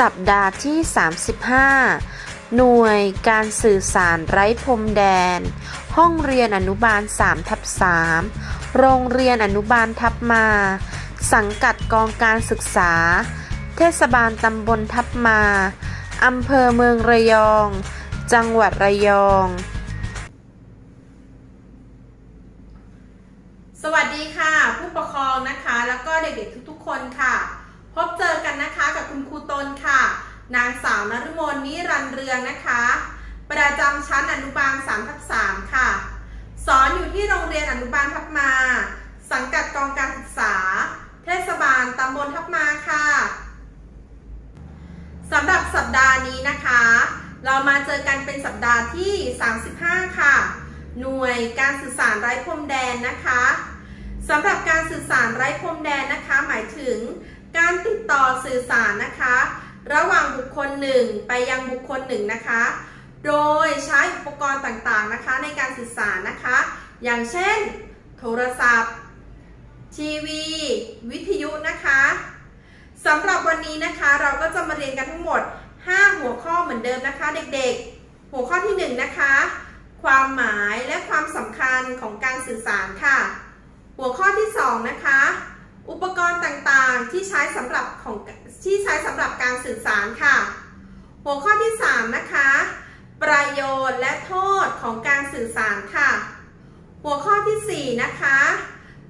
สัปดาห์ที่ 35 หน่วยการสื่อสารไร้พรมแดน ห้องเรียนอนุบาล3ทับ3โรงเรียนอนุบาลทับมา สังกัดกองการศึกษา เทศบาลตำบลทับมาอำเภอเมืองระยอง จังหวัดระยอง สวัสดีค่ะ ผู้ปกครองนะคะ แล้วก็เด็กๆทุกๆคนค่ะ พบเจอกันนะคะกับคุณครูตนค่ะ นางสาวนฤมลนิรันเรืองนะคะ ประจำชั้นอนุบาล3ทับ3ค่ะ สอนอยู่ที่โรงเรียนอนุบาลทับมา สังกัดกองการศึกษา เทศบาลตำบลทับมาค่ะสำหรับสัปดาห์นี้นะคะ เรามาเจอกันเป็นสัปดาห์ที่ 35 ค่ะ หน่วยการสื่อสารไร้พรมแดนนะคะสำหรับการสื่อสารไร้พรมแดนนะคะ หมายถึง การติดต่อสื่อสารนะคะ ระหว่างบุคคลหนึ่งไปยังบุคคลหนึ่งนะคะ โดยใช้อุปกรณ์ต่างๆนะคะ ในการสื่อสารนะคะ อย่างเช่น โทรศัพท์ ทีวี วิทยุนะคะสำหรับวันนี้นะคะเราก็จะมาเรียนกันทั้งหมด 5 หัวข้อเหมือนเดิมนะคะ เด็กๆ หัวข้อที่1นะคะ ความหมายและความสำคัญของการสื่อสารค่ะ หัวข้อที่ 2 นะคะ อุปกรณ์ต่างๆที่ใช้สำหรับของที่ใช้สำหรับการสื่อสารค่ะ หัวข้อที่ 3 นะคะ ประโยชน์และโทษของการสื่อสารค่ะ หัวข้อทีสี่ 4 นะคะ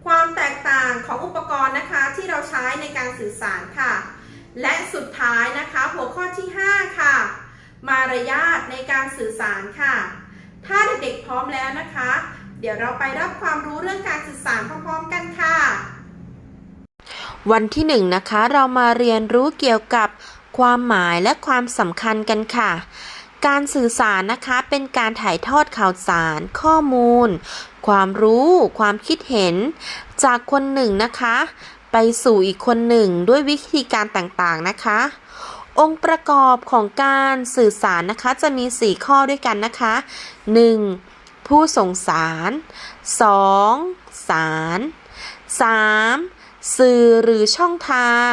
ความแตกต่างของอุปกรณ์นะคะที่เราใช้ในการสื่อสารค่ะ และสุดท้ายนะคะ หัวข้อที่ 5 ค่ะ มารยาทในการสื่อสารค่ะ ถ้าเด็กๆพร้อมแล้วนะคะ เดี๋ยวเราไปรับความรู้เรื่องการสื่อสารพร้อมๆกันค่ะ วันที่หนึ่งนะคะเรามาเรียนรู้เกี่ยวกับความหมายและความสำคัญกันค่ะ การสื่อสารนะคะเป็นการถ่ายทอดข่าวสาร ข้อมูล ความรู้ ความคิดเห็น จากคนหนึ่งนะคะ ไปสู่อีกคนหนึ่งด้วยวิธีการต่างๆนะคะ องค์ประกอบของการสื่อสารนะคะจะมี 4 ข้อด้วยกันนะคะ 1. ผู้ส่งสาร 2. สาร 3. สื่อหรือช่องทาง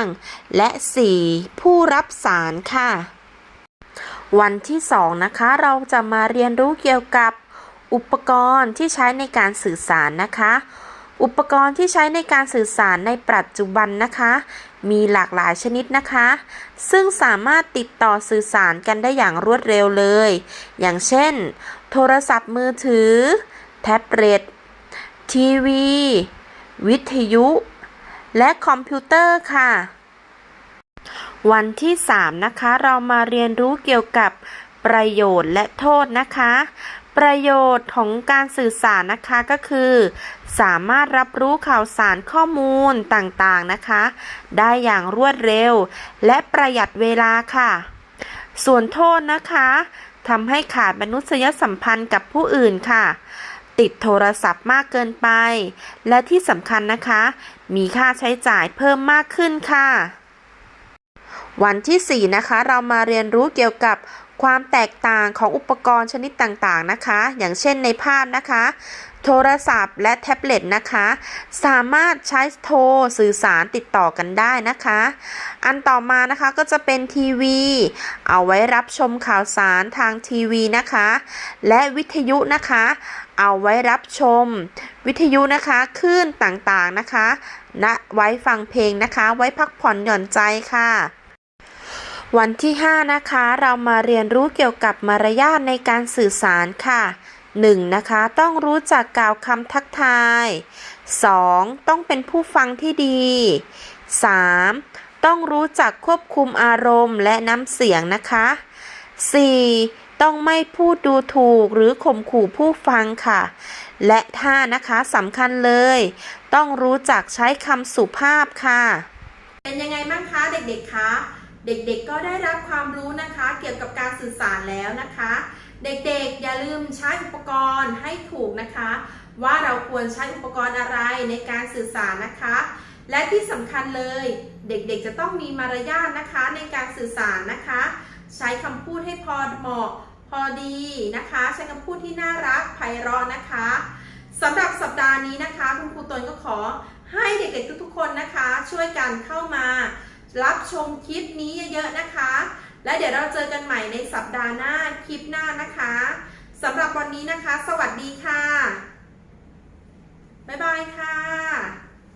และ 4. ผู้รับสารค่ะ วันที่ 2 นะคะ เราจะมาเรียนรู้เกี่ยวกับอุปกรณ์ที่ใช้ในการสื่อสารนะคะ อุปกรณ์ที่ใช้ในการสื่อสารในปัจจุบันนะคะ มีหลากหลายชนิดนะคะ ซึ่งสามารถติดต่อสื่อสารกันได้อย่างรวดเร็วเลย อย่างเช่น โทรศัพท์มือถือ แท็บเล็ตทีวี วิทยุ และคอมพิวเตอร์ค่ะ วันที่ 3 นะคะ เรามาเรียนรู้เกี่ยวกับประโยชน์และโทษนะคะ ประโยชน์ของการสื่อสารนะคะก็คือ สามารถรับรู้ข่าวสารข้อมูลต่างๆนะคะ ได้อย่างรวดเร็ว และประหยัดเวลาค่ะ ส่วนโทษนะคะทำให้ขาดมนุษยสัมพันธ์กับผู้อื่นค่ะ ติดโทรศัพท์มากเกินไป และที่สำคัญนะคะ มีค่าใช้จ่ายเพิ่มมากขึ้นค่ะ วันที่ 4 นะคะ เรามาเรียนรู้เกี่ยวกับ ความแตกต่างของอุปกรณ์ชนิดต่างๆนะคะ อย่างเช่นในภาพนะคะ โทรศัพท์และแท็บเล็ตนะคะ สามารถใช้โทรสื่อสารติดต่อกันได้นะคะ อันต่อมานะคะก็จะเป็นทีวี เอาไว้รับชมข่าวสารทางทีวีนะคะ และวิทยุนะคะ เอาไว้รับชม วิทยุนะคะคลื่นต่างๆนะคะและไว้ฟังเพลงนะคะ ไว้พักผ่อนหย่อนใจค่ะ วันที่ 5 นะคะ เรามาเรียนรู้เกี่ยวกับมารยาทในการสื่อสารค่ะ 1. นะคะ ต้องรู้จักกล่าวคำทักทาย 2. ต้องเป็นผู้ฟังที่ดี 3. ต้องรู้จักควบคุมอารมณ์และน้ำเสียงนะคะ 4. ต้องไม่พูดดูถูกหรือข่มขู่ผู้ฟังค่ะ และท่านะคะสำคัญเลย ต้องรู้จักใช้คำสุภาพค่ะ เป็นยังไงบ้างคะเด็กๆคะ เด็กๆก็ได้รับความรู้นะคะ เกี่ยวกับการสื่อสารแล้วนะคะ เด็กๆอย่าลืมใช้อุปกรณ์ให้ถูกนะคะ ว่าเราควรใช้อุปกรณ์อะไรในการสื่อสารนะคะ และที่สำคัญเลยเด็กๆจะต้องมีมารยาทนะคะในการสื่อสารนะคะ ใช้คำพูดให้พอเหมาะพอดีนะคะ ใช้คำพูดที่น่ารักไพเราะนะคะสำหรับสัปดาห์นี้นะคะ คุณครูตนก็ขอให้เด็กๆทุกๆคนนะคะ ช่วยกันเข้ามา รับชมคลิปนี้เยอะๆนะคะ และเดี๋ยวเราเจอกันใหม่ในสัปดาห์หน้าคลิปหน้านะคะสำหรับวันนี้นะคะ สวัสดีค่ะ บ๊ายบายค่ะ